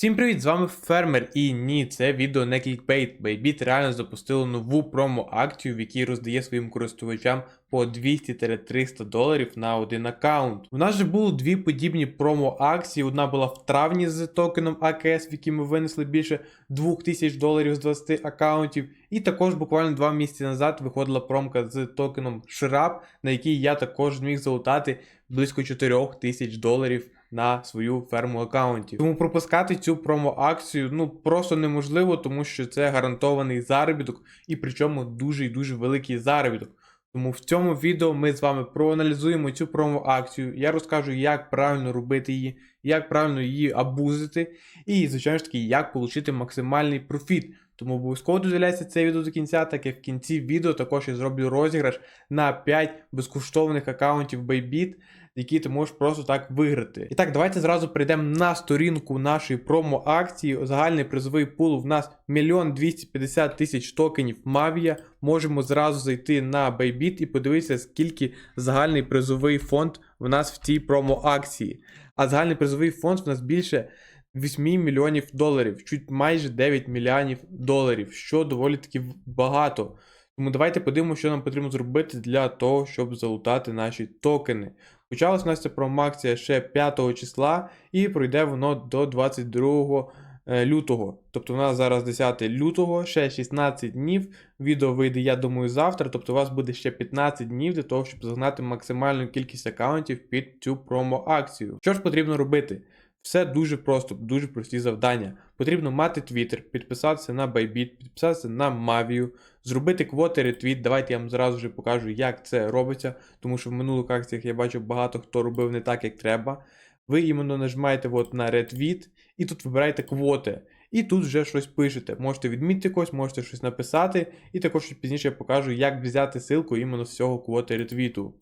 Всім привіт, з вами Фермер. І ні, це відео не клікбейт. Bybit реально запустило нову промо-акцію, в якій роздає своїм користувачам по 200-300 доларів на один аккаунт. У нас же було дві подібні промо-акції. Одна була в травні з токеном АКС, в якій ми винесли більше 2000 доларів з 20 аккаунтів. І також буквально два місяці назад виходила промка з токеном Shrap, на якій я також зміг залутати близько 4000 доларів на свою ферму аккаунтів. Тому пропускати цю промо-акцію ну просто неможливо, тому що це гарантований заробіток, і причому дуже і дуже великий заробіток. Тому в цьому відео ми з вами проаналізуємо цю промо-акцію. Я розкажу, як правильно робити її, як правильно її абузити, і, звичайно ж таки, як отримати максимальний профіт. Тому обов'язково додивляйся це відео до кінця, так як в кінці відео також я зроблю розіграш на 5 безкоштовних аккаунтів Bybit, які ти можеш просто так виграти. І так, давайте зразу перейдемо на сторінку нашої промо-акції. Загальний призовий пул в нас 1 250 тисяч токенів Mavia. Можемо зразу зайти на Bybit і подивитися, скільки загальний призовий фонд в нас в цій промо-акції. А загальний призовий фонд в нас більше 8 мільйонів доларів, чуть майже 9 мільйонів доларів, що доволі таки багато. Тому давайте подивимося, що нам потрібно зробити для того, щоб залутати наші токени. Почалась у нас ця промакція ще 5 числа і пройде воно до 22 е, лютого. Тобто у нас зараз 10 лютого, ще 16 днів. Відео вийде, я думаю, завтра. Тобто у вас буде ще 15 днів для того, щоб загнати максимальну кількість аккаунтів під цю промо-акцію. Що ж потрібно робити? Все дуже просто, дуже прості завдання. Потрібно мати Twitter, підписатися на Bybit, підписатися на Mavію, зробити квоти ретвіт. Давайте я вам зразу вже покажу, як це робиться, тому що в минулих акціях я бачив багато хто робив не так, як треба. Ви іменно нажимаєте от на ретвіт і тут вибираєте квоти. І тут вже щось пишете. Можете відмітити когось, можете щось написати, і також пізніше я покажу, як взяти ссылку іменно з цього квоти ретвіту.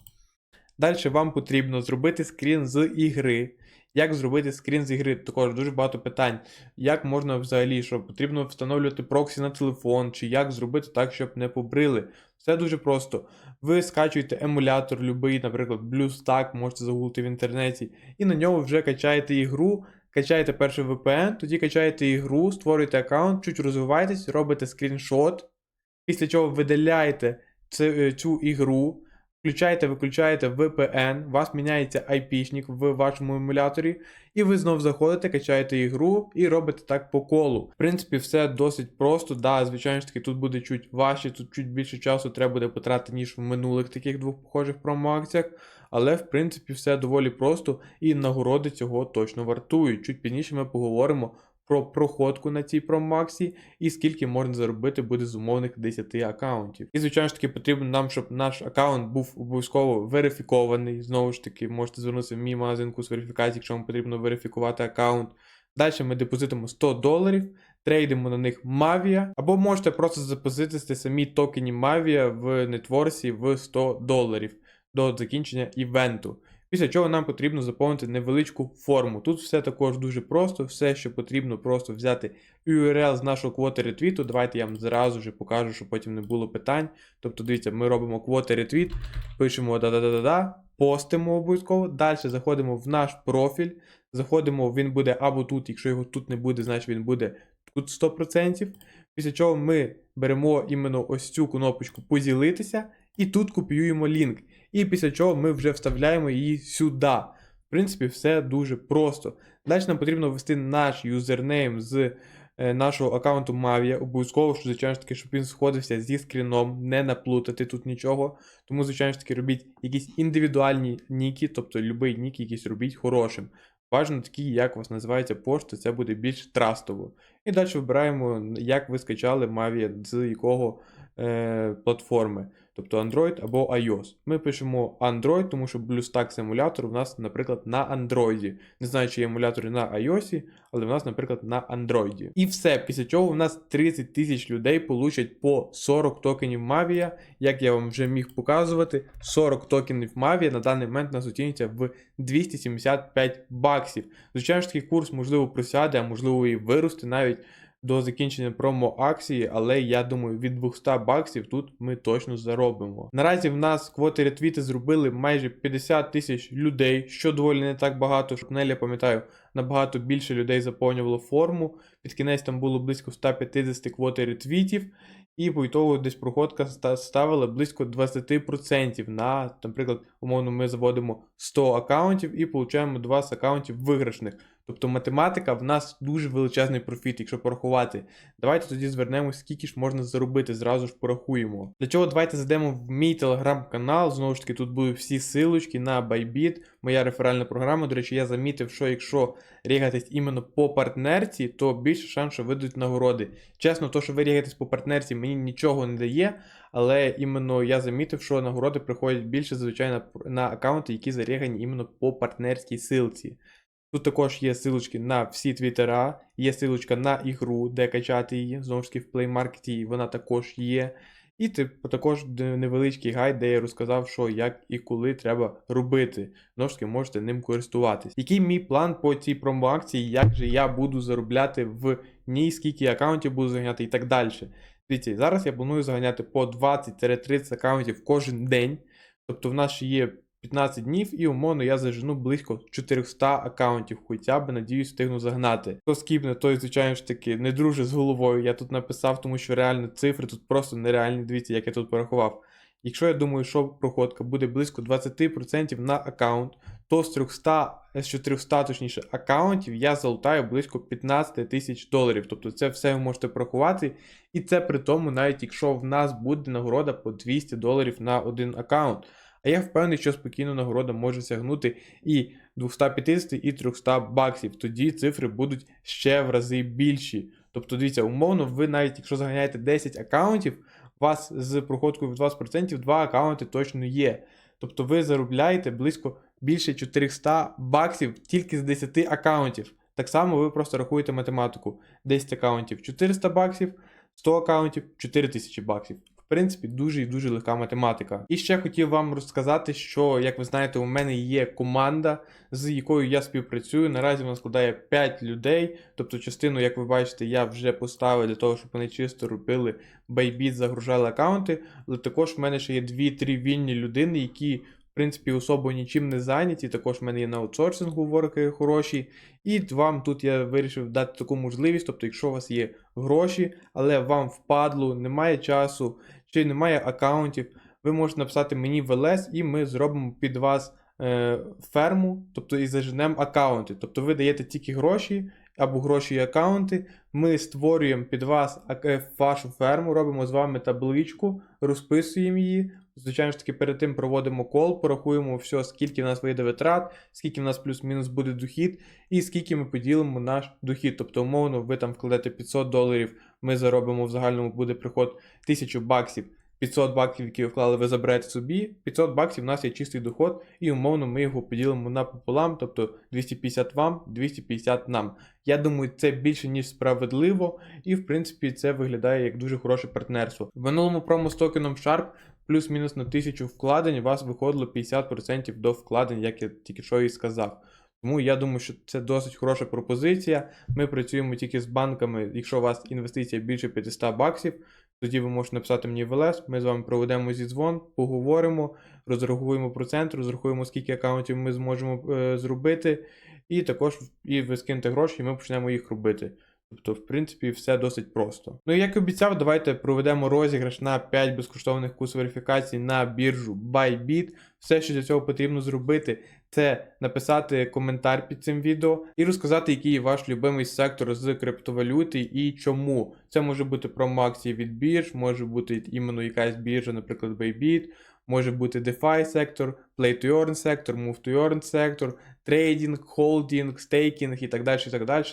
Далі вам потрібно зробити скрін з ігри. Як зробити скрін з ігри? Також дуже багато питань. Як можна взагалі, що потрібно встановлювати проксі на телефон, чи як зробити так, щоб не побрили. Все дуже просто. Ви скачуєте емулятор, любий, наприклад, BlueStack, можете загуглити в інтернеті, і на ньому вже качаєте ігру. Качаєте перший VPN, тоді качаєте ігру, створюєте аккаунт, чуть розвиваєтесь, робите скріншот, після чого видаляєте цю, цю ігру. Включаєте, виключаєте VPN, у вас міняється IP-шник в вашому емуляторі, і ви знов заходите, качаєте ігру і робите так по колу. В принципі, все досить просто. Да, звичайно ж таки, тут буде чуть важче, тут чуть більше часу треба буде потратити, ніж в минулих таких двох похожих промо-акціях. Але в принципі все доволі просто і нагороди цього точно вартують. Чуть пізніше ми поговоримо про проходку на цій промаксі і скільки можна заробити буде з умовних 10 аккаунтів. І, звичайно ж таки, потрібно нам, щоб наш аккаунт був обов'язково верифікований. Знову ж таки, можете звернутися в мій магазин курс верифікації, якщо вам потрібно верифікувати аккаунт. Далі ми депозитимо 100 доларів, трейдимо на них Mavia, або можете просто запозитити самі токені Mavia в нетворсі в 100 доларів до закінчення івенту. Після чого нам потрібно заповнити невеличку форму. Тут все також дуже просто, все, що потрібно, просто взяти URL з нашого квоти ретвіту. Давайте я вам зразу ж покажу, щоб потім не було питань. Тобто, дивіться, ми робимо квоти ретвіт, пишемо да-да-да-да, постимо обов'язково. Далі заходимо в наш профіль. Заходимо, він буде або тут, якщо його тут не буде, значить він буде тут 100%. Після чого ми беремо іменно ось цю кнопочку поділитися і тут копіюємо лінк. І після чого ми вже вставляємо її сюди. В принципі, все дуже просто. Далі нам потрібно ввести наш юзернейм з е, нашого аккаунту Mavia. Обов'язково, що, звичайно ж таки, щоб він сходився зі скріном, не наплутати тут нічого. Тому, звичайно ж таки, робіть якісь індивідуальні ніки, тобто будь-який нік якийсь робіть хорошим. Бажано такі, як у вас називається пошта, це буде більш трастово. І далі вибираємо, як ви скачали Mavia, з якого е, платформи тобто Android або iOS. Ми пишемо Android, тому що BlueStack симулятор у нас, наприклад, на Android. Не знаю, чи є емулятори на iOS, але в нас, наприклад, на Android. І все, після чого у нас 30 тисяч людей получать по 40 токенів Mavia. Як я вам вже міг показувати, 40 токенів Mavia на даний момент нас оцінюється в 275 баксів. Звичайно ж такий курс, можливо, просяде, а можливо і виросте навіть. До закінчення промо-акції, але я думаю, від 200 баксів тут ми точно заробимо. Наразі в нас квоти ретвіти зробили майже 50 тисяч людей, що доволі не так багато. Шпнель, я пам'ятаю, набагато більше людей заповнювало форму. Під кінець там було близько 150 квоти ретвітів. І по десь проходка ставила близько 20% на, наприклад, умовно, ми заводимо 100 аккаунтів і получаємо 20 аккаунтів виграшних. Тобто математика в нас дуже величезний профіт, якщо порахувати. Давайте тоді звернемось, скільки ж можна заробити, зразу ж порахуємо. Для чого давайте зайдемо в мій телеграм-канал. Знову ж таки, тут будуть всі силочки на Bybit, моя реферальна програма. До речі, я замітив, що якщо рігатись іменно по партнерці, то більше шанс, що видадуть нагороди. Чесно, то, що ви рігаєтесь по партнерці, мені нічого не дає. Але іменно я замітив, що нагороди приходять більше, звичайно, на аккаунти, які зарігані іменно по партнерській силці. Тут також є силочки на всі твіттера, є силочка на ігру, де качати її. Знову ж таки, в Play Market вона також є. І типу, також невеличкий гайд, де я розказав, що як і коли треба робити. Знову ж таки, можете ним користуватись. Який мій план по цій промоакції, як же я буду заробляти в ній, скільки аккаунтів буду заганяти і так далі. Дивіться, зараз я планую заганяти по 20-30 аккаунтів кожен день. Тобто в нас ще є 15 днів, і умовно я зажену близько 400 аккаунтів, хоча б надіюсь встигну загнати. Хто скіпне, той, звичайно ж таки, не друже з головою. Я тут написав, тому що реально цифри тут просто нереальні. Дивіться, як я тут порахував. Якщо я думаю, що проходка буде близько 20% на аккаунт, то з 300, з 400 точніше, аккаунтів я залутаю близько 15 тисяч доларів. Тобто це все ви можете порахувати. І це при тому, навіть якщо в нас буде нагорода по 200 доларів на один аккаунт. А я впевнений, що спокійно нагорода може сягнути і 250, і 300 баксів. Тоді цифри будуть ще в рази більші. Тобто, дивіться, умовно, ви навіть якщо заганяєте 10 аккаунтів, у вас з проходкою в 20% 2 аккаунти точно є. Тобто ви заробляєте близько більше 400 баксів тільки з 10 аккаунтів. Так само ви просто рахуєте математику. 10 аккаунтів 400 баксів, 100 аккаунтів 4000 баксів. В принципі, дуже і дуже легка математика. І ще хотів вам розказати, що, як ви знаєте, у мене є команда, з якою я співпрацюю. Наразі вона складає 5 людей. Тобто, частину, як ви бачите, я вже поставив для того, щоб вони чисто робили байбіт, загружали аккаунти. Але також в мене ще є 2-3 вільні людини, які. В принципі, особо нічим не зайняті. Також в мене є на аутсорсингу ворки хороші. І вам тут я вирішив дати таку можливість. Тобто, якщо у вас є гроші, але вам впадло, немає часу чи немає аккаунтів, ви можете написати мені в ЛС, і ми зробимо під вас е, ферму, тобто і заженемо аккаунти. Тобто ви даєте тільки гроші або гроші і аккаунти. Ми створюємо під вас е, вашу ферму, робимо з вами табличку, розписуємо її. Звичайно ж таки, перед тим проводимо кол, порахуємо все, скільки в нас вийде витрат, скільки в нас плюс-мінус буде дохід, і скільки ми поділимо наш дохід. Тобто, умовно, ви там вкладете 500 доларів, ми заробимо в загальному буде приход 1000 баксів. 500 баксів, які ви вклали, ви заберете собі. 500 баксів у нас є чистий доход, і умовно ми його поділимо напополам, тобто 250 вам, 250 нам. Я думаю, це більше ніж справедливо, і в принципі це виглядає як дуже хороше партнерство. В минулому промо з токеном Sharp плюс-мінус на 1000 вкладень у вас виходило 50% до вкладень, як я тільки що і сказав. Тому я думаю, що це досить хороша пропозиція. Ми працюємо тільки з банками, якщо у вас інвестиція більше 500 баксів, тоді ви можете написати мені в ЛС, ми з вами проведемо зідзвон, поговоримо, розрахуємо процент, розрахуємо, скільки аккаунтів ми зможемо е, зробити, і також і ви скинете гроші, і ми почнемо їх робити. Тобто, в принципі, все досить просто. Ну і як обіцяв, давайте проведемо розіграш на 5 безкоштовних курс верифікацій на біржу Bybit. Все, що для цього потрібно зробити, це написати коментар під цим відео і розказати, який ваш любимий сектор з криптовалюти і чому. Це може бути промоакції від бірж, може бути іменно якась біржа, наприклад, Bybit, може бути DeFi сектор, Play to Earn сектор, Move to Earn сектор, трейдинг, холдинг, стейкінг і так далі. і так далі.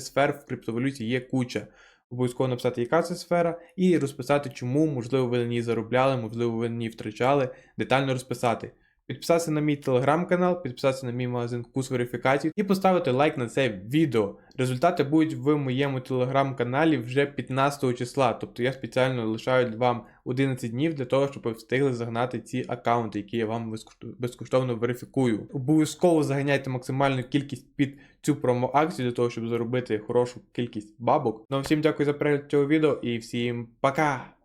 Сфер в криптовалюті є куча. Обов'язково написати, яка це сфера, і розписати, чому, можливо, ви на ній заробляли, можливо, ви на ній втрачали, детально розписати. Підписатися на мій телеграм-канал, підписатися на мій магазин вкус верифікації і поставити лайк на це відео. Результати будуть в моєму телеграм-каналі вже 15 числа. Тобто я спеціально лишаю вам 11 днів для того, щоб ви встигли загнати ці аккаунти, які я вам безкоштовно верифікую. Обов'язково заганяйте максимальну кількість під цю промо-акцію для того, щоб заробити хорошу кількість бабок. Ну а всім дякую за перегляд цього відео і всім пока!